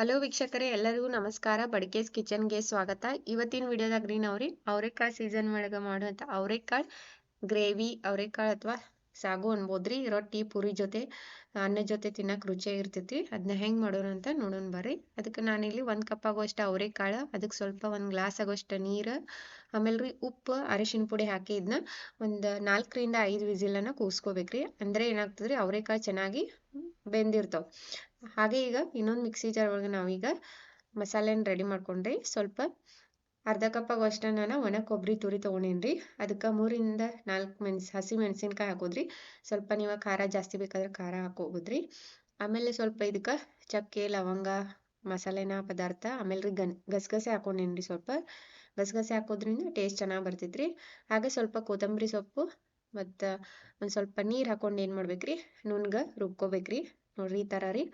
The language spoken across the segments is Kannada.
ಹಲೋ ವೀಕ್ಷಕರೇ, ಎಲ್ಲರಿಗೂ ನಮಸ್ಕಾರ. ಬಡ್ಕೇಸ್ ಕಿಚನ್ಗೆ ಸ್ವಾಗತ. ಇವತ್ತಿನ ವಿಡಿಯೋದಾಗ ರೀ ನಾವ್ರಿ ಅವರೆಕಾಳು ಸೀಸನ್ ಒಳಗೆ ಮಾಡುವಂಥ ಅವರೆಕಾಳು ಗ್ರೇವಿ, ಅವರೆಕಾಳು ಅಥವಾ ಸಾಗು ಅನ್ಬೋದ್ರಿ. ರೊಟ್ಟಿ, ಪೂರಿ ಜೊತೆ, ಅನ್ನ ಜೊತೆ ತಿನ್ನಕ್ಕೆ ರುಚಿಯಾಗಿ ಇರ್ತೈತಿ. ಅದನ್ನ ಹೆಂಗೆ ಮಾಡೋಣ ಅಂತ ನೋಡೋಣ ಬರ್ರಿ. ಅದಕ್ಕೆ ನಾನಿಲ್ಲಿ ಒಂದು ಕಪ್ ಆಗೋಷ್ಟು ಅವರೆಕಾಳು ಅದಕ್ಕೆ ಸ್ವಲ್ಪ ಒಂದು ಗ್ಲಾಸ್ ಆಗೋಷ್ಟು ನೀರು, ಆಮೇಲೆ ರೀ ಉಪ್ಪು ಅರಿಶಿನ ಪುಡಿ ಹಾಕಿ ಇದನ್ನ ಒಂದು ನಾಲ್ಕರಿಂದ ಐದು ವಿಸಿಲನ್ನು ಕೂಸ್ಕೋಬೇಕ್ರಿ. ಅಂದರೆ ಏನಾಗ್ತದ್ರಿ ಅವರೆಕಾಳು ಚೆನ್ನಾಗಿ ಬೆಂದಿರ್ತಾವೆ. ಹಾಗೆ ಈಗ ಇನ್ನೊಂದು ಮಿಕ್ಸಿ ಜಾರ್ ಒಳಗೆ ನಾವೀಗ ಮಸಾಲೆನ ರೆಡಿ ಮಾಡ್ಕೊಂಡ್ರಿ. ಸ್ವಲ್ಪ ಅರ್ಧ ಕಪ್ ಆಗೋಷ್ಟು ನಾನು ಒಣ ಕೊಬ್ಬರಿ ತುರಿ ತೊಗೊಂಡೇನ್ರಿ. ಅದಕ್ಕೆ ಮೂರಿಂದ ನಾಲ್ಕು ಮೆಣಸು, ಹಸಿ ಮೆಣಸಿನ್ಕಾಯಿ ಹಾಕೋದ್ರಿ. ಸ್ವಲ್ಪ ನೀವು ಖಾರ ಜಾಸ್ತಿ ಬೇಕಾದ್ರೆ ಖಾರ ಹಾಕೋಬೋದ್ರಿ. ಆಮೇಲೆ ಸ್ವಲ್ಪ ಇದಕ್ಕೆ ಚಕ್ಕೆ, ಲವಂಗ, ಮಸಾಲೆನ ಪದಾರ್ಥ, ಆಮೇಲೆ ರೀ ಗನ್, ಗಸಗಸೆ ಹಾಕೊಂಡೇನ್ರಿ ಸ್ವಲ್ಪ. ಗಸಗಸೆ ಹಾಕೋದ್ರಿಂದ ಟೇಸ್ಟ್ ಚೆನ್ನಾಗಿ ಬರ್ತೈತ್ರಿ. ಹಾಗೆ ಸ್ವಲ್ಪ ಕೊತ್ತಂಬರಿ ಸೊಪ್ಪು ಮತ್ತು ಒಂದು ಸ್ವಲ್ಪ ನೀರು ಹಾಕೊಂಡು ಏನು ಮಾಡ್ಬೇಕ್ರಿ? ನುಣ್ಗ ರುಬ್ಕೋಬೇಕ್ರಿ. ನೋಡ್ರಿ ಈ ಥರ ರೀ.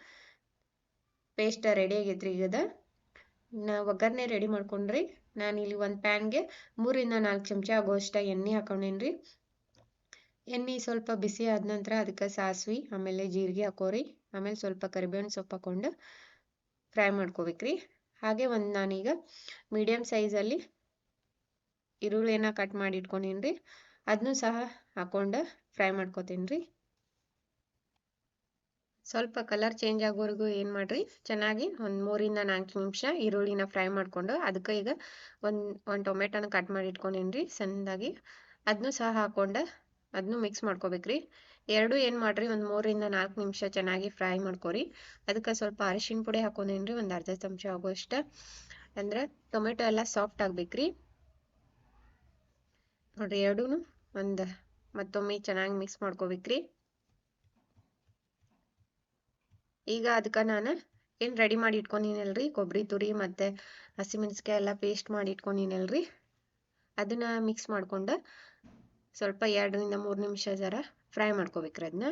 ಪೇಸ್ಟ್ ರೆಡಿ ಆಗೈತ್ರಿ ಈಗದ. ನಾ ಒಗ್ಗರಣೆ ರೆಡಿ ಮಾಡ್ಕೊಂಡ್ರಿ. ನಾನು ಇಲ್ಲಿ ಒಂದು ಪ್ಯಾನ್ಗೆ ಮೂರಿಂದ ನಾಲ್ಕು ಚಮಚ ಆಗೋಷ್ಟ ಎಣ್ಣೆ ಹಾಕೊಂಡೇನ್ರಿ. ಎಣ್ಣೆ ಸ್ವಲ್ಪ ಬಿಸಿ ಆದ ನಂತರ ಅದಕ್ಕೆ ಸಾಸ್ವಿ, ಆಮೇಲೆ ಜೀರಿಗೆ ಹಾಕೋರಿ. ಆಮೇಲೆ ಸ್ವಲ್ಪ ಕರಿಬೇವಿನ ಸೊಪ್ಪು ಹಾಕೊಂಡು ಫ್ರೈ ಮಾಡ್ಕೋಬೇಕ್ರಿ. ಹಾಗೆ ಒಂದು ನಾನೀಗ ಮೀಡಿಯಮ್ ಸೈಜಲ್ಲಿ ಈರುಳ್ಳಿನ ಕಟ್ ಮಾಡಿ ಇಟ್ಕೊಂಡೇನ್ರಿ. ಅದನ್ನೂ ಸಹ ಹಾಕೊಂಡು ಫ್ರೈ ಮಾಡ್ಕೋತೀನಿ ರೀ ಸ್ವಲ್ಪ ಕಲರ್ ಚೇಂಜ್ ಆಗೋವರೆಗೂ ಏನು ಮಾಡಿರಿ? ಚೆನ್ನಾಗಿ ಒಂದು ಮೂರಿಂದ ನಾಲ್ಕು ನಿಮಿಷ ಈರುಳ್ಳಿನ ಫ್ರೈ ಮಾಡಿಕೊಂಡು ಅದಕ್ಕೆ ಈಗ ಒಂದು ಒಂದು ಟೊಮೆಟೊನ ಕಟ್ ಮಾಡಿ ಇಟ್ಕೊಂಡೇನಿ ರೀ ಸಣ್ಣದಾಗಿ. ಅದನ್ನು ಸಹ ಹಾಕೊಂಡು ಅದನ್ನು ಮಿಕ್ಸ್ ಮಾಡ್ಕೋಬೇಕ್ರಿ. ಎರಡು ಏನು ಮಾಡಿರಿ? ಒಂದು ಮೂರಿಂದ ನಾಲ್ಕು ನಿಮಿಷ ಚೆನ್ನಾಗಿ ಫ್ರೈ ಮಾಡ್ಕೊರಿ. ಅದಕ್ಕೆ ಸ್ವಲ್ಪ ಅರಿಶಿನ ಪುಡಿ ಹಾಕೊಂಡೇನಿ ರೀ ಒಂದು ಅರ್ಧ ಚಮಚ ಆಗೋಷ್ಟು ಅಂದ್ರೆ ಟೊಮೆಟೊ ಎಲ್ಲ ಸಾಫ್ಟ್ ಆಗ್ಬೇಕ್ರಿ. ನೋಡಿರಿ ಎರಡೂ ಒಂದು. ಮತ್ತೊಮ್ಮೆ ಚೆನ್ನಾಗಿ ಮಿಕ್ಸ್ ಮಾಡ್ಕೋಬೇಕ್ರಿ. ಈಗ ಅದಕ್ಕೆ ನಾನು ಏನು ರೆಡಿ ಮಾಡಿ ಇಟ್ಕೊಂಡಿನಲ್ರಿ? ಕೊಬ್ಬರಿ ತುರಿ ಮತ್ತು ಹಸಿಮೆಣಸಿಕಾಯಿ ಎಲ್ಲ ಪೇಸ್ಟ್ ಮಾಡಿ ಇಟ್ಕೊಂಡಿನಲ್ರಿ. ಅದನ್ನ ಮಿಕ್ಸ್ ಮಾಡ್ಕೊಂಡ ಸ್ವಲ್ಪ ಎರಡರಿಂದ ಮೂರ್ ನಿಮಿಷ ಜರ ಫ್ರೈ ಮಾಡ್ಕೋಬೇಕ್ರಿ ಅದನ್ನ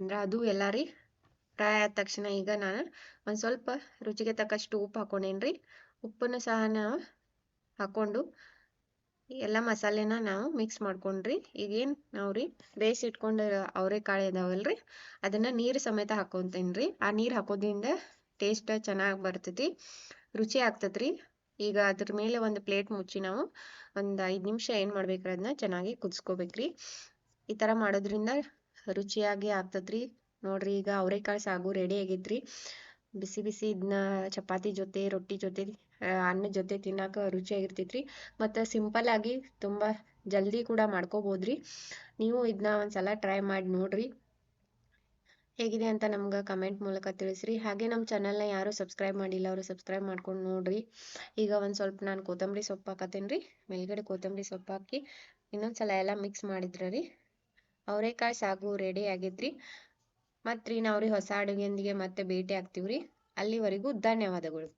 ಅಂದ್ರೆ ಅದು ಎಲ್ಲಾರಿ ಫ್ರೈ ಆದ ತಕ್ಷಣ ಈಗ ನಾನು ಒಂದು ಸ್ವಲ್ಪ ರುಚಿಗೆ ತಕ್ಕಷ್ಟು ಉಪ್ಪು ಹಾಕೊಂಡೇನ್ರಿ. ಉಪ್ಪನ್ನು ಸಹ ನಾವು ಹಾಕ್ಕೊಂಡು ಎಲ್ಲ ಮಸಾಲೆನ ನಾವು ಮಿಕ್ಸ್ ಮಾಡ್ಕೊಂಡ್ರಿ. ಈಗೇನು ನಾವು ರೀ ಬೇಯಿಸಿ ಇಟ್ಕೊಂಡು ಅವರೆಕಾಳು ಇದಾವಲ್ರಿ? ಅದನ್ನು ನೀರು ಸಮೇತ ಹಾಕೊತೀನಿ ಆ ನೀರು ಹಾಕೋದ್ರಿಂದ ಟೇಸ್ಟ್ ಚೆನ್ನಾಗಿ ಬರ್ತೈತಿ, ರುಚಿ ಆಗ್ತದ್ರಿ ಈಗ ಅದ್ರ ಮೇಲೆ ಒಂದು ಪ್ಲೇಟ್ ಮುಚ್ಚಿ ನಾವು ಒಂದು ಐದು ನಿಮಿಷ ಏನು ಮಾಡ್ಬೇಕ್ರಿ ಅದನ್ನ ಚೆನ್ನಾಗಿ ಕುದಿಸ್ಕೋಬೇಕ್ರಿ. ಈ ಥರ ಮಾಡೋದ್ರಿಂದ ರುಚಿಯಾಗಿ ಆಗ್ತದ್ರಿ ನೋಡ್ರಿ ಈಗ ಅವರೆಕಾಳು ಸಾಗು ರೆಡಿ ಆಗೈತ್ರಿ ಬಿಸಿ ಬಿಸಿ ಇದನ್ನ ಚಪಾತಿ ಜೊತೆ, ರೊಟ್ಟಿ ಜೊತೆ ಅನ್ನ ಜೊತೆ ತಿನ್ನಕ ರುಚಿಯಾಗಿರ್ತೈತ್ರಿ ಮತ್ತು ಸಿಂಪಲ್ ಆಗಿ ತುಂಬಾ ಜಲ್ದಿ ಕೂಡ ಮಾಡ್ಕೋಬೋದ್ರಿ. ನೀವು ಇದನ್ನ ಒಂದ್ಸಲ ಟ್ರೈ ಮಾಡಿ ನೋಡ್ರಿ. ಹೇಗಿದೆ ಅಂತ ನಮ್ಗೆ ಕಮೆಂಟ್ ಮೂಲಕ ತಿಳಿಸ್ರಿ. ಹಾಗೆ ನಮ್ಮ ಚಾನಲ್ನ ಯಾರು ಸಬ್ಸ್ಕ್ರೈಬ್ ಮಾಡಿಲ್ಲ ಅವರು ಸಬ್ಸ್ಕ್ರೈಬ್ ಮಾಡ್ಕೊಂಡು ನೋಡ್ರಿ. ಈಗ ಒಂದು ಸ್ವಲ್ಪ ನಾನು ಕೊತ್ತಂಬರಿ ಸೊಪ್ಪು ಹಾಕತ್ತೇನೆ ರೀ ಮೇಲ್ಗಡೆ ಕೊತ್ತಂಬರಿ ಸೊಪ್ಪು ಹಾಕಿ ಇನ್ನೊಂದ್ಸಲ ಎಲ್ಲ ಮಿಕ್ಸ್ ಮಾಡಿದ್ರ ರೀ ಅವರೆಕಾಯಿ ಸಾಗು ರೆಡಿ ಆಗೈತ್ರಿ. ಮತ್ತು ನಾವ್ರಿ ಹೊಸ ಅಡುಗೆಯೊಂದಿಗೆ ಮತ್ತೆ ಭೇಟಿ ಆಗ್ತೀವ್ರಿ. ಅಲ್ಲಿವರೆಗೂ ಧನ್ಯವಾದಗಳು.